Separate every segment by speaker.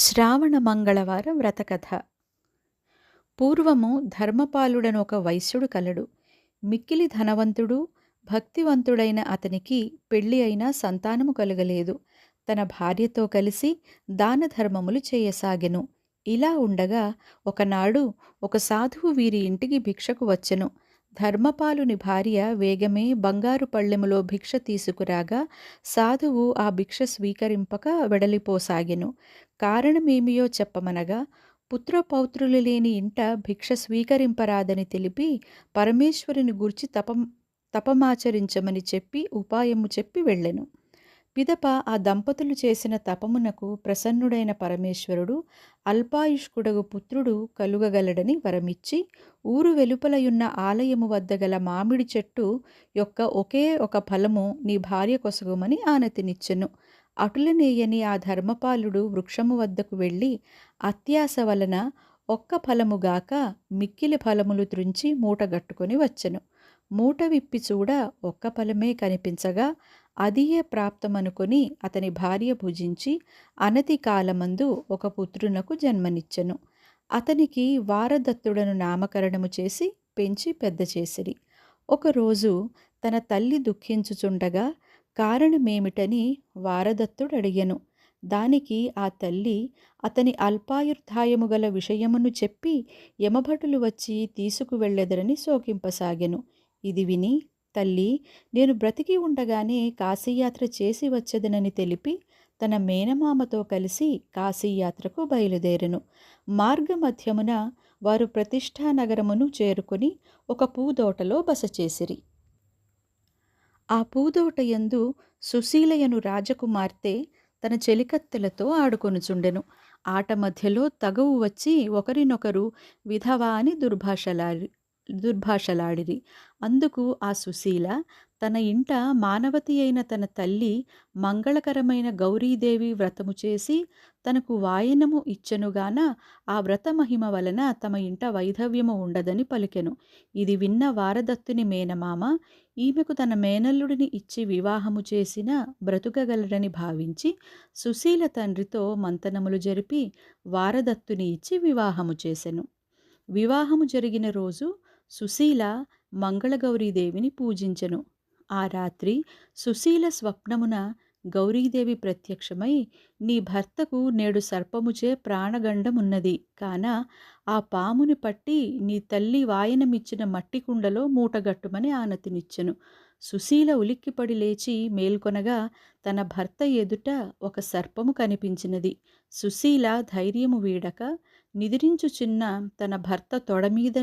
Speaker 1: శ్రావణ మంగళవార వ్రతకథ. పూర్వము ధర్మపాలుడను ఒక వైశ్యుడు కలడు. మిక్కిలి ధనవంతుడు భక్తివంతుడైన అతనికి పెళ్ళి అయినా సంతానము కలగలేదు. తన భార్యతో కలిసి దాన ధర్మములు చేయసాగెను. ఇలా ఉండగా ఒకనాడు ఒక సాధువు వీరి ఇంటికి భిక్షకు వచ్చెను. ధర్మపాలుని భార్య వేగమే బంగారు పళ్ళెములో భిక్ష తీసుకురాగా సాధువు ఆ భిక్ష స్వీకరింపక వెడలిపోసాగెను. కారణమేమియో చెప్పమనగా పుత్రపౌత్రులు లేని ఇంట భిక్ష స్వీకరింపరాదని తెలిపి పరమేశ్వరుని గూర్చి తపం తపమాచరించమని చెప్పి ఉపాయము చెప్పి వెళ్ళెను. పిదప ఆ దంపతులు చేసిన తపమునకు ప్రసన్నుడైన పరమేశ్వరుడు అల్పాయుష్కుడగు పుత్రుడు కలుగగలడని వరమిచ్చి ఊరు వెలుపలయున్న ఆలయము వద్ద గల మామిడి చెట్టు యొక్క ఒకే ఒక ఫలము నీ భార్య కొసగుమని ఆనతినిచ్చెను. అటులనేయని ఆ ధర్మపాలుడు వృక్షము వద్దకు వెళ్ళి అత్యాస వలన ఒక్క ఫలముగాక మిక్కిలి ఫలములు త్రుంచి మూటగట్టుకొని వచ్చెను. మూట విప్పి చూడ ఒక్క ఫలమే కనిపించగా అదియే ప్రాప్తమనుకొని అతని భార్య భుజించి అనతి కాలమందు ఒక పుత్రునకు జన్మనిచ్చెను. అతనికి వారదత్తుడను నామకరణము చేసి పెంచి పెద్ద చేసిరి. ఒకరోజు తన తల్లి దుఃఖించుచుండగా కారణమేమిటని వారదత్తుడు అడిగెను దానికి ఆ తల్లి అతని అల్పాయుర్ధాయము గల విషయమును చెప్పి యమభటులు వచ్చి తీసుకువెళ్ళెదరని శోకింపసాగెను. ఇది విని తల్లి నేను బ్రతికి ఉండగానే కాశీయాత్ర చేసి వచ్చేదనని తెలిపి తన మేనమామతో కలిసి కాశీయాత్రకు బయలుదేరెను. మార్గమధ్యమున వారు ప్రతిష్టా నగరమును చేరుకొని ఒక పూదోటలో బస చేసిరి. ఆ పూదోట యందు సుశీలయను రాజకుమార్తె తన చెలికత్తెలతో ఆడుకొనుచుండెను. ఆట మధ్యలో తగవు వచ్చి ఒకరినొకరు విధవా అని దుర్భాషలారి దుర్భాషలాడిరి. అందుకు ఆ సుశీల తన ఇంట మానవతి అయిన తన తల్లి మంగళకరమైన గౌరీదేవి వ్రతము చేసి తనకు వాయనము ఇచ్చెనుగాన ఆ వ్రత మహిమ వలన తమ ఇంట వైధవ్యము ఉండదని పలికెను. ఇది విన్న వారదత్తుని మేనమామ ఈమెకు తన మేనల్లుడిని ఇచ్చి వివాహము చేసిన బ్రతుకగలడని భావించి సుశీల తండ్రితో మంతనములు జరిపి వారదత్తుని ఇచ్చి వివాహము చేసెను. వివాహము జరిగిన రోజు సుశీల మంగళగౌరీదేవిని పూజించెను. ఆ రాత్రి సుశీల స్వప్నమున గౌరీదేవి ప్రత్యక్షమై నీ భర్తకు నేడు సర్పముచే ప్రాణగండమున్నది. కాన ఆ పాముని పట్టి నీ తల్లి వాయనమిచ్చిన మట్టి కుండలో మూటగట్టుమని ఆనతినిచ్చెను సుశీల ఉలిక్కిపడి లేచి మేల్కొనగా తన భర్త ఎదుట ఒక సర్పము కనిపించినది. సుశీల ధైర్యము వీడక నిదిరించుచున్న తన భర్త తొడమీద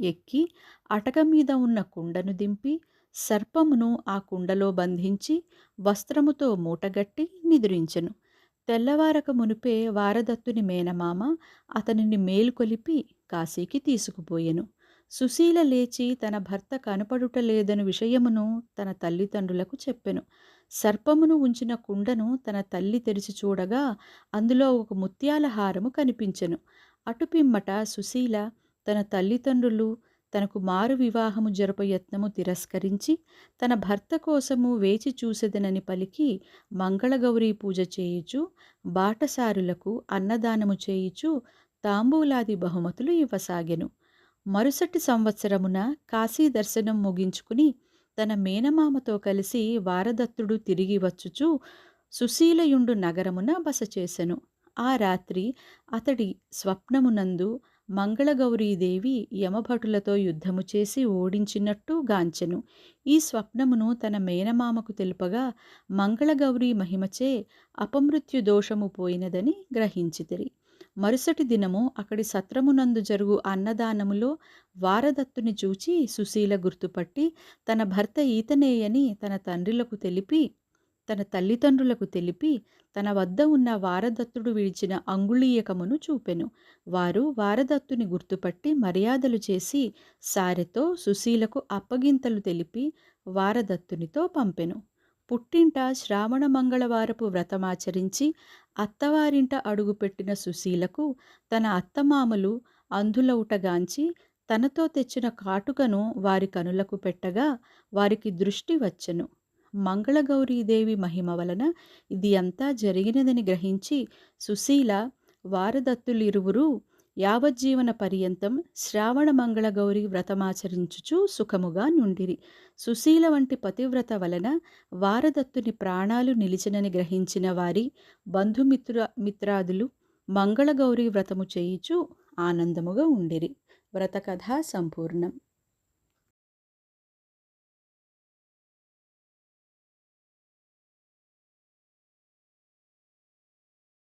Speaker 1: ఎక్కి అటక మీద ఉన్న కుండను దింపి సర్పమును ఆ కుండలో బంధించి వస్త్రముతో మూటగట్టి నిద్రించెను. తెల్లవారక మునిపే వారదత్తుని మేనమామ అతనిని మేలుకొలిపి కాశీకి తీసుకుపోయెను. సుశీల లేచి తన భర్త కనపడుటలేదని విషయమును తన తల్లిదండ్రులకు చెప్పెను. సర్పమును ఉంచిన కుండను తన తల్లి తెరిచి చూడగా అందులో ఒక ముత్యాల హారము కనిపించెను. అటుపిమ్మట సుశీల తన తల్లిదండ్రులు తనకు మారు వివాహము జరపయత్నము తిరస్కరించి తన భర్త కోసము వేచి చూసేదనని పలికి మంగళగౌరీ పూజ చేయుచు బాటసారులకు అన్నదానము చేయుచు తాంబూలాది బహుమతులు ఇవ్వసాగెను. మరుసటి సంవత్సరమున కాశీ దర్శనం ముగించుకుని తన మేనమామతో కలిసి వారదత్తుడు తిరిగి వచ్చుచు సుశీలయుండు నగరమున బస చేసెను. ఆ రాత్రి అతడి స్వప్నమునందు మంగళగౌరీదేవి యమభటులతో యుద్ధము చేసి ఓడించినట్టు గాంచెను. ఈ స్వప్నమును తన మేనమామకు తెలుపగా మంగళగౌరీ మహిమచే అపమృత్యు దోషము పోయినదని గ్రహించితిరి. మరుసటి దినము అక్కడి సత్రమునందు జరుగు అన్నదానములో వారదత్తుని చూచి సుశీల గుర్తుపట్టి తన భర్త ఈతనేయని తన తండ్రులకు తెలిపి తన తల్లిదండ్రులకు తెలిపి తన వద్ద ఉన్న వారదత్తుడు విడిచిన అంగుళీయకమును చూపెను. వారు వారదత్తుని గుర్తుపట్టి మర్యాదలు చేసి సారెతో సుశీలకు అప్పగింతలు తెలిపి వారదత్తునితో పంపెను. పుట్టింట శ్రావణ మంగళవారపు వ్రతమాచరించి అత్తవారింట అడుగుపెట్టిన సుశీలకు తన అత్తమామలు అంధులౌటగాంచి తనతో తెచ్చిన కాటుకను వారి కనులకు పెట్టగా వారికి దృష్టి వచ్చెను. మంగళగౌరీదేవి మహిమ వలన ఇది అంతా జరిగినదని గ్రహించి సుశీల వారదత్తులిరువురు యావజ్జీవన పర్యంతం శ్రావణ మంగళగౌరి వ్రతమాచరించుచు సుఖముగా నుండిరి. సుశీల వంటి పతివ్రత వలన వారదత్తుని ప్రాణాలు నిలిచినని గ్రహించిన వారి బంధుమిత్ర మిత్రాదులు మంగళగౌరి వ్రతము చేయుచు ఆనందముగా ఉండిరి. వ్రతకథ సంపూర్ణం.